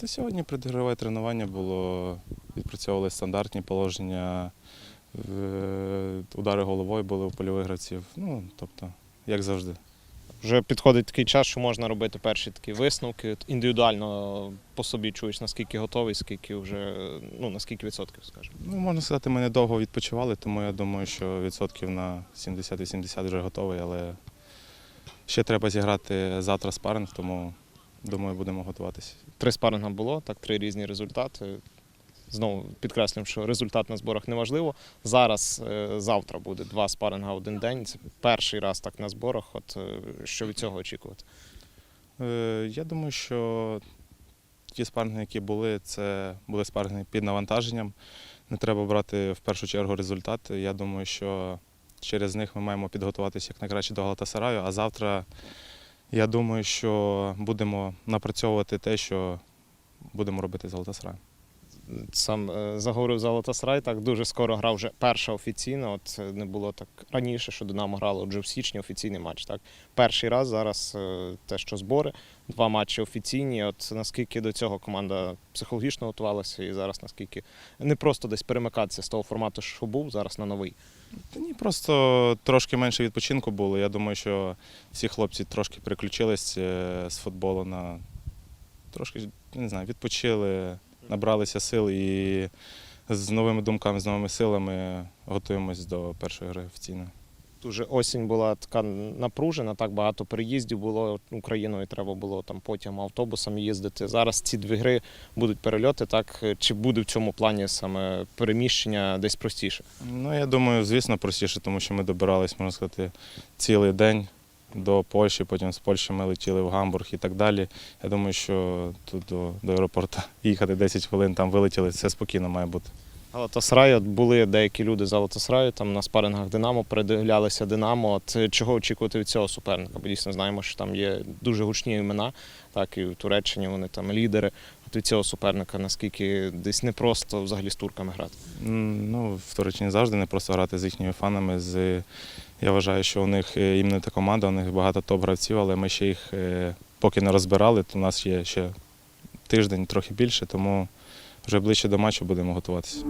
Та сьогодні предігрове тренування було, відпрацьовували стандартні положення, удари головою були у польових гравців. Ну, тобто, як завжди. Вже підходить такий час, що можна робити перші такі висновки. Індивідуально по собі чуєш, наскільки готовий, скільки вже, ну наскільки відсотків, скажімо. Ну, можна сказати, ми недовго відпочивали, тому я думаю, що відсотків на 70-80 вже готовий, але ще треба зіграти завтра спаринг, тому думаю, будемо готуватися. Три спаринга було, так, три різні результати. Знову підкреслюємо, що результат на зборах не важливо. Зараз, е, завтра буде два спаринга один день. Це перший раз так на зборах. От е, що від цього очікувати? Е, Я думаю, що ті спарринги, які були, це були спарринги під навантаженням. Не треба брати в першу чергу результат. Я думаю, що через них ми маємо підготуватися якнайкраще до Галатасараю. А завтра я думаю, що будемо напрацьовувати те, що будемо робити з Галатасараєм. Сам е, заговорив за Лотасрай, так дуже скоро грав вже перша офіційна. От е, не було так раніше, що Динамо грало вже в січні офіційний матч. Так, перший раз зараз е, те, що збори, два матчі офіційні. От наскільки до цього команда психологічно готувалася, і зараз наскільки не просто десь перемикатися з того формату, що був, зараз на новий. Та ні, просто трошки менше відпочинку було. Я думаю, що всі хлопці трошки переключились з футболу на трошки не знаю, відпочили, набралися сил і з новими думками, з новими силами готуємось до першої гри офіційної. Дуже осінь була така напружена, так багато переїздів було Україною. Треба було там потягом, автобусом їздити. Зараз ці дві гри будуть перельоти. Так чи буде в цьому плані саме переміщення десь простіше? Ну, я думаю, звісно, простіше, тому що ми добирались, можна сказати, цілий день до Польщі, потім з Польщі ми летіли в Гамбург і так далі. Я думаю, що тут до, до аеропорту їхати 10 хвилин, там вилетіли, це спокійно має бути. Галатасарай, були деякі люди з Галатасараю, там на спарингах Динамо, передивлялися Динамо. От е, чого очікувати від цього суперника? Бо дійсно знаємо, що там є дуже гучні імена, так і в Туреччині вони там лідери. От від цього суперника наскільки десь непросто взагалі з турками грати. Ну, в Туреччині завжди не просто грати з їхніми фанами. З, я вважаю, що у них е, іменно команда, у них багато топ-гравців, але ми ще їх е, поки не розбирали, то у нас є ще тиждень, трохи більше, тому вже ближче до матчу будемо готуватися.